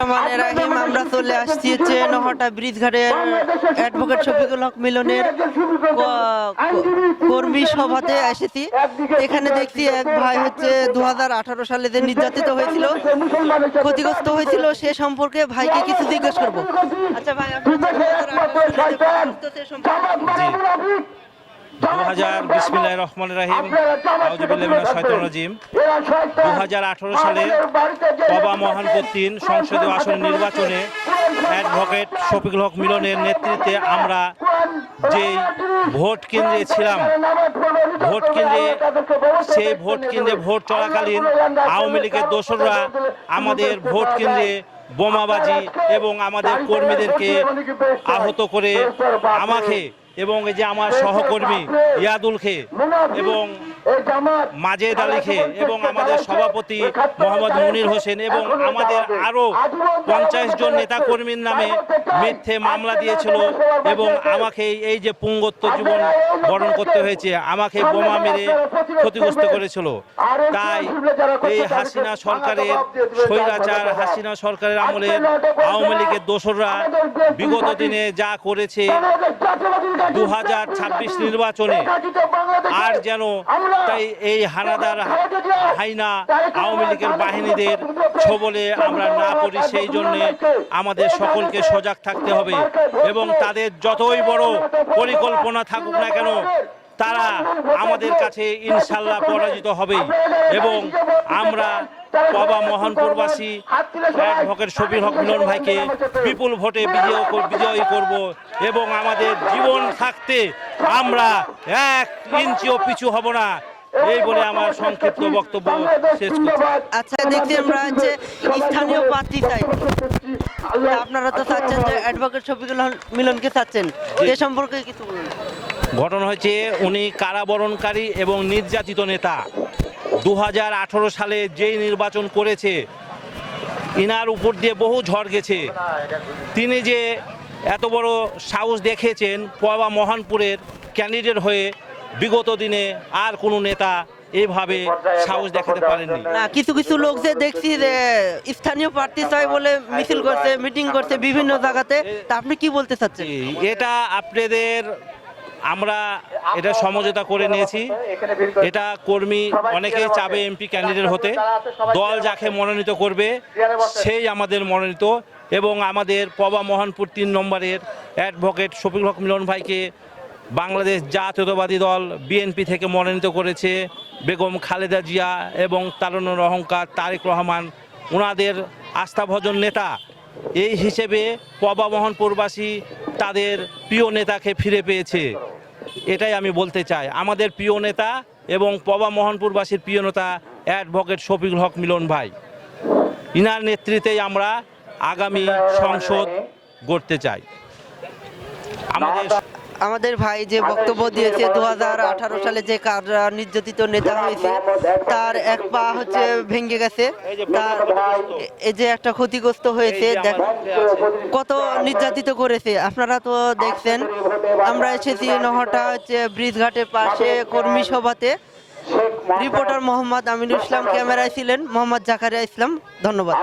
মানে রাহিম আমরা চলে আসছি হচ্ছে নহটা ব্রিজ ঘাটের অ্যাডভোকেট শফিকুল হক মিলনের কর্মী সভাতে এসেছি। এখানে দেখছি এক ভাই হচ্ছে দু হাজার আঠারো সালে যে নির্যাতিত হয়েছিল ক্ষতিগ্রস্ত হয়েছিল সে সম্পর্কে ভাইকে কিছু জিজ্ঞেস করব। আচ্ছা ভাই আপনি দু হাজার বিসমিল্লাহ রহমান দু হাজার সালে বাবা নির্বাচনে অ্যাডভোকেট হক মিলনের নেতৃত্বে আমরা যেই ভোট কেন্দ্রে ছিলাম, ভোট কেন্দ্রে ভোট কেন্দ্রে ভোট চলাকালীন আওয়ামী লীগের দোসররা আমাদের ভোট কেন্দ্রে বোমাবাজি এবং আমাদের কর্মীদেরকে আহত করে আমাকে এবং এই যে আমার সহকর্মী ইয়াদুল খে এবং মাজেদ আলীকে এবং আমাদের সভাপতি মোহাম্মদ মনির হোসেন এবং আমাদের আরও পঞ্চাশ জন নেতাকর্মীর নামে মিথ্যে মামলা দিয়েছিল এবং আমাকে এই যে পুঙ্গত্ব জীবন বরণ করতে হয়েছে আমাকে বোমা মেরে ক্ষতিগ্রস্ত করেছিল। তাই এই হাসিনা সরকারের স্বৈরাচার হাসিনা সরকারের আমলের আওয়ামী লীগের দোসররা বিগত দিনে যা করেছে দু হাজার ছাব্বিশ নির্বাচনে আর যেন তাই এই হানাদার হাইনা আওয়ামী লীগের বাহিনীদের ছবলে আমরা না করি সেই জন্যে আমাদের সকলকে সজাগ থাকতে হবে এবং তাদের যতই বড় পরিকল্পনা থাকুক না কেন তারা আমাদের কাছে ইনশাল্লাহ পরাজিত হবে এবং আমরা বাবা মোহনপুরবাসী অ্যাডভোকেট শফির হক মিলন ভাইকে বিপুল ভোটে বিজয় বিজয়ী করব এবং আমাদের জীবন থাকতে আমরা এক ইঞ্চিও পিছু হব না। এই বলে আমার সংক্ষিপ্ত বক্তব্য শেষ করছি। আচ্ছা দেখছি আমরা হচ্ছে স্থানীয় প্রার্থী চাই আপনারা তো চাচ্ছেন যে অ্যাডভোকেট শফিকুল মিলনকে চাচ্ছেন এ সম্পর্কে কিছু বলুন। ঘটনা হয়েছে উনি কারাবরণকারী এবং নির্যাতিত নেতা। দু হাজার আঠারো সালে যেই নির্বাচন করেছে ইনার উপর দিয়ে বহু ঝড় গেছে। তিনি যে এত বড় সাহস দেখেছেন পবা মহানপুরের ক্যান্ডিডেট হয়ে বিগত দিনে আর কোনো নেতা এইভাবে সাহস দেখাতে পারেননি। না কিছু কিছু লোক যে দেখছি যে স্থানীয় প্রার্থী চাই বলে মিছিল করছে মিটিং করছে বিভিন্ন জায়গাতে তা আপনি কি বলতে চাচ্ছেন? এটা আপনাদের আমরা এটা সমঝোতা করে নিয়েছি। এটা কর্মী অনেকেই চাবে এমপি ক্যান্ডিডেট হতে। দল যাকে মনোনীত করবে, সেই আমাদের মনোনীত এবং আমাদের পবা মোহনপুর তিন নম্বরের অ্যাডভোকেট শফিকুল হক মিলন ভাইকে বাংলাদেশ জাতীয়তাবাদী দল বিএনপি থেকে মনোনীত করেছে বেগম খালেদা জিয়া এবং তারুণের অহংকার তারেক রহমান। ওনাদের আস্থাভজন নেতা। এই হিসেবে পবা মোহনপুরবাসী তাদের প্রিয় নেতাকে ফিরে পেয়েছে। এটাই আমি বলতে চাই। আমাদের প্রিয় নেতা এবং পবা মোহনপুরবাসীর প্রিয় নেতা অ্যাডভোকেট শফিকুল হক মিলন ভাই। ইনার নেতৃত্বেই আমরা আগামী সংসদ গড়তে চাই। আমাদের আমাদের ভাই যে বক্তব্য দিয়েছে দু হাজার আঠারো সালে যে কার নির্যাতিত নেতা হয়েছে, তার এক পা হচ্ছে ভেঙে গেছে। তার এই যে একটা ক্ষতিগ্রস্ত হয়েছে কত নির্যাতিত করেছে। আপনারা তো দেখছেন, আমরা এসেছি নহটা হচ্ছে ব্রিজ ঘাটের পাশে কর্মী সভাতে। রিপোর্টার মোহাম্মদ আমিনুল ইসলাম ক্যামেরায় ছিলেন, মোহাম্মদ জাকারিয়া ইসলাম, ধন্যবাদ।